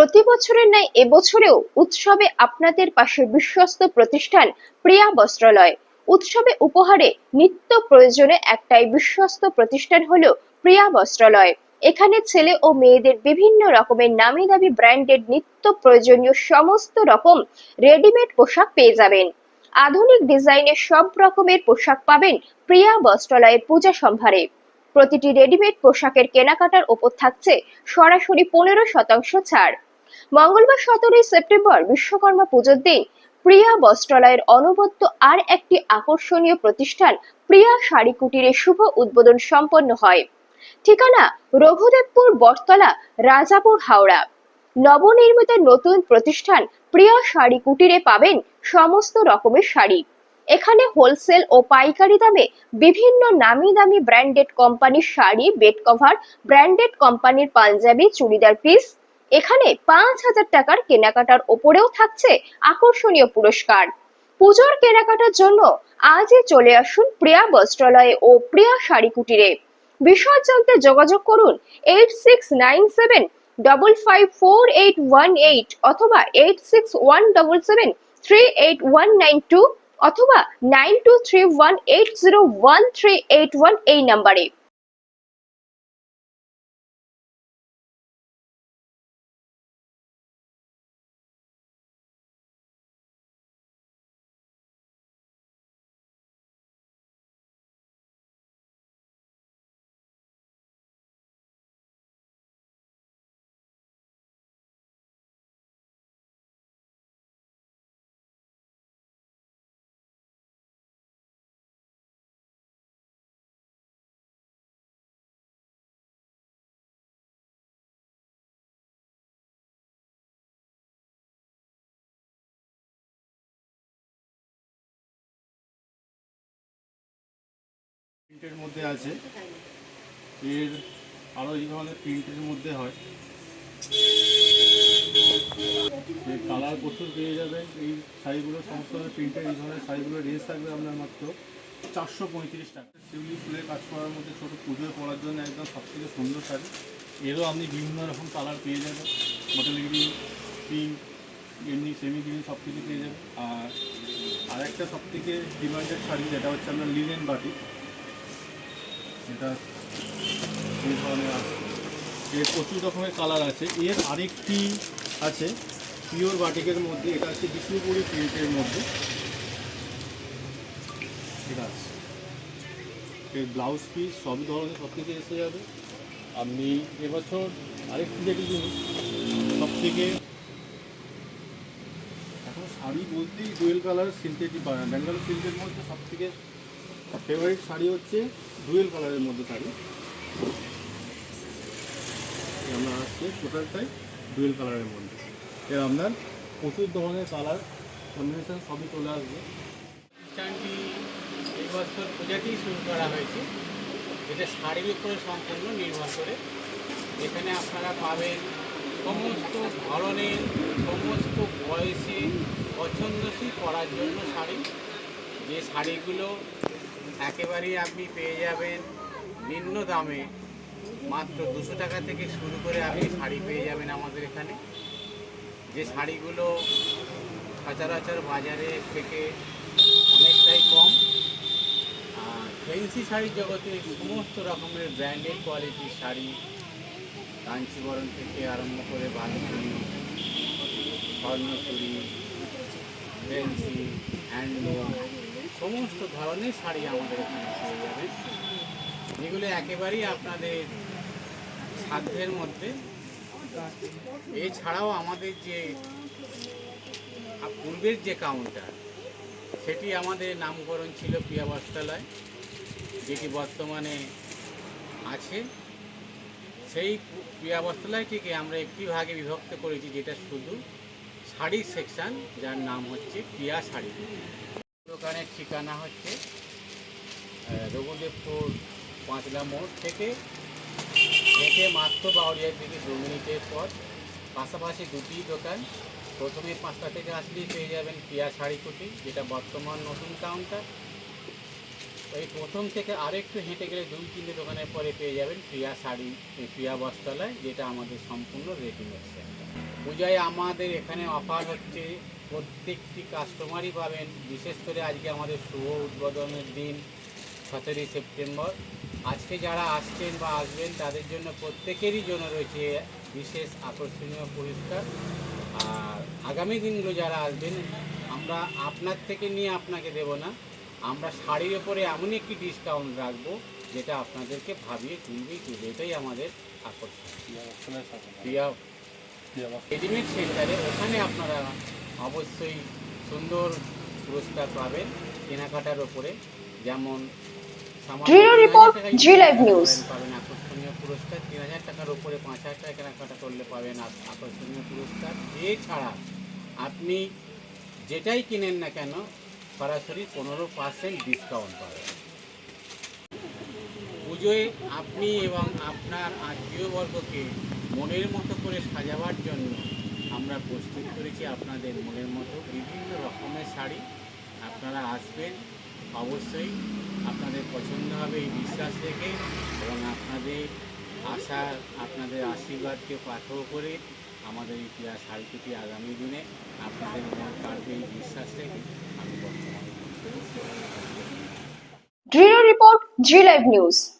প্রতি বছরের ন্যায় এবছরেও উৎসবে আপনাদের পাশে বিশ্বস্ত প্রতিষ্ঠান প্রিয়া বস্ত্রালয়। উৎসবে উপহারে নিত্য প্রয়োজনে একটাই বিশ্বস্ত প্রতিষ্ঠান হলো প্রিয়া বস্ত্রালয়। এখানে ছেলে ও মেয়েদের বিভিন্ন রকমের নামি দামি ব্র্যান্ডেড নিত্য প্রয়োজনীয় সমস্ত রকম রেডিমেড পোশাক পেয়ে যাবেন। আধুনিক ডিজাইনের সব রকমের পোশাক পাবেন প্রিয়া বস্ত্রালয়ের পূজা সম্ভারে। প্রতিটি রেডিমেড পোশাকের কেনাকাটার ওপর থাকছে সরাসরি পনেরো শতাংশ ছাড়। মঙ্গলবার সতেরোই সেপ্টেম্বর বিশ্বকর্মা পুজোর দিন প্রিয়া বস্ত্রালয়ের অনবদ্য আর একটি আকর্ষণীয় প্রতিষ্ঠান প্রিয়া শাড়ি কুটিরের শুভ উদ্বোধন সম্পন্ন হয়। ঠিকানা রঘুদেবপুর বটতলা, রাজাপুর, হাওড়া। নবনির্মিত নতুন প্রতিষ্ঠান প্রিয়া শাড়ি কুটিরে পাবেন সমস্ত রকমের শাড়ি। এখানে হোলসেল ও পাইকারি দামে বিভিন্ন নামি দামি ব্র্যান্ডেড কোম্পানির শাড়ি, বেড কভার, ব্র্যান্ডেড কোম্পানির পাঞ্জাবি, চুড়িদার পিস এখানে পাঁচ হাজার টাকার কেনাকাটার ওপরেও থাকছে আকর্ষণীয় পুরস্কার। পুজোর কেনাকাটার জন্য আজই চলে আসুন প্রিয়া বস্ত্রালয়ে ও প্রিয়া শাড়ি কুটিরে। বিশদ জানতে যোগাযোগ করুন eight six nine seven double five four eight one eight অথবা eight six one double seven three eight one nine two অথবা nine two three one eight zero one three eight one এই নাম্বারে। প্রিন্টের মধ্যে আছে। এর আরও এই ধরনের প্রিন্টের মধ্যে হয়। কালার প্রচুর পেয়ে যাবেন। এই শাড়িগুলো সমস্ত প্রিন্টের এই ধরনের শাড়িগুলোর রেঞ্জ থাকবে আপনার মাত্র চারশো পঁয়ত্রিশ টাকা। শিউলি ফুলের কাজ করার মধ্যে ছোটো পুজোয় পরার জন্য একদম সবথেকে সুন্দর শাড়ি। এরও আপনি বিভিন্ন রকম কালার পেয়ে যাবেন। মডেল গ্রিন পিঙ্ক এমনি সেমি গ্রিন সব কিছু পেয়ে যাবেন। আর আরেকটা সবথেকে ডিমান্ডেড শাড়ি যেটা হচ্ছে আপনার লিনেন বাটিক এটা এই ধরনের আছে। এর প্রচুর রকমের কালার আছে। এর আরেকটি আছে পিওর বাটিকের মধ্যে। এটা আছে বিষ্ণুপুরি প্রিন্টের মধ্যে। এটা আছে। ব্লাউজ পিস সব ধরনের সব থেকে এসে যাবে। আপনি এবছর আরেকটি যেটি জিনিস সব থেকে এখন শাড়ি বলতেই ডুয়েল কালার সিনথেটিক ব্যাঙ্গালোর সিল্কের মধ্যে সব থেকে ফেভারিট শাড়ি হচ্ছে ডুয়েল কালারের মধ্যে শাড়ি। আমরা আসছে টোটালটাই ডুয়েল কালারের মধ্যে। এর আপনার প্রচুর ধরনের কালার কম্বিনেশন সবই চলে আসবে। অনুষ্ঠানটি এই বছর পূজাতেই শুরু করা হয়েছে। যেটা শাড়ির উপরে সম্পূর্ণ নির্ভর করে। এখানে আপনারা পাবেন সমস্ত ধরনের, সমস্ত বয়সে, পছন্দসই করার জন্য শাড়ি। যে শাড়িগুলো একেবারেই আপনি পেয়ে যাবেন নিম্ন দামে। মাত্র দুশো টাকা থেকে শুরু করে আপনি শাড়ি পেয়ে যাবেন আমাদের এখানে। যে শাড়িগুলো সচরাচর বাজারে থেকে অনেকটাই কম। আর ফেন্সি শাড়ির জগতে সমস্ত রকমের ব্র্যান্ডেড কোয়ালিটির শাড়ি কাঞ্চিবরণ থেকে আরম্ভ করে বালুচুরি, স্বর্ণচুরি ফেন্সি হ্যান্ডলুম সমস্ত ধরনের শাড়ি আমাদের এখানে পেয়ে যাবেন যেগুলো একেবারেই আপনাদের সাধ্যের মধ্যে। এছাড়াও আমাদের যে পূর্বের যে কাউন্টার সেটি আমাদের নামকরণ ছিল প্রিয়া বস্ত্রালয় যেটি বর্তমানে আছে। সেই প্রিয়া বস্ত্রালয়টিকে আমরা একটি ভাগে বিভক্ত করেছি, যেটা শুধু শাড়ির সেকশন যার নাম হচ্ছে প্রিয়া শাড়ি। দোকানের ঠিকানা হচ্ছে রঘুদেবপুর পাঁচলা মোড় থেকে হেঁটে মাত্র বাউরিয়ার দিকে দু মিনিটের পর পাশাপাশি দুটি দোকান, প্রথমে পাঁচটা থেকে আসলেই পেয়ে যাবেন প্রিয়া শাড়ি কুটি, যেটা বর্তমান নতুন কাউন্টার। এই প্রথম থেকে আরেকটু হেঁটে গেলে দুই তিনটে দোকানের পরে পেয়ে যাবেন প্রিয়া শাড়ি প্রিয়া বস্ত্রালয়, যেটা আমাদের সম্পূর্ণ রেডিমেড পূজায় আমাদের এখানে অফার হচ্ছে প্রত্যেকটি কাস্টমারই পাবেন বিশেষ করে আজকে আমাদের শুভ উদ্বোধনের দিন সতেরোই সেপ্টেম্বর। আজকে যারা আসছেন বা আসবেন তাদের জন্য প্রত্যেকেরই জন্য রয়েছে বিশেষ আকর্ষণীয় পুরস্কার। আর আগামী দিনগুলো যারা আসবেন আমরা আপনার থেকে নিয়ে আপনাকে দেব না আমরা শাড়ির ওপরে এমন একটি ডিসকাউন্ট রাখব যেটা আপনাদেরকে ভাবিয়ে তুলবেই তুলবে এটাই আমাদের আকর্ষণ। রেডিমেড সেন্টারে ওখানে আপনারা অবশ্যই সুন্দর পুরস্কার পাবেন কেনাকাটার ওপরে। যেমন সামান্য Bureau 3000 report, টাকায় G Live News। পাবেন আকর্ষণীয় পুরস্কার। তিন হাজার টাকার উপরে পাঁচ হাজার টাকা কেনাকাটা করলে পাবেন আকর্ষণীয় পুরস্কার। এছাড়া আপনি যেটাই কিনেন না কেন সরাসরি পনেরো পার্সেন্ট ডিসকাউন্ট পাবেন। পুজোয় আপনি এবং আপনার আত্মীয়বর্গকে মনের মতো করে সাজাবার জন্য আমরা প্রস্তুত করেছি আপনাদের মনের মতো বিভিন্ন রকমের শাড়ি আপনারা আসবেন অবশ্যই আপনাদের পছন্দ হবে এই বিশ্বাস রেখে এবং আপনাদের আশা আপনাদের আশীর্বাদকে পাথর করে আমাদের ক্রীড়া শাড়িটি আগামী দিনে আপনাদের মন কাড়বে এই বিশ্বাস রেখে আমি বর্তমানে Report, G Live News.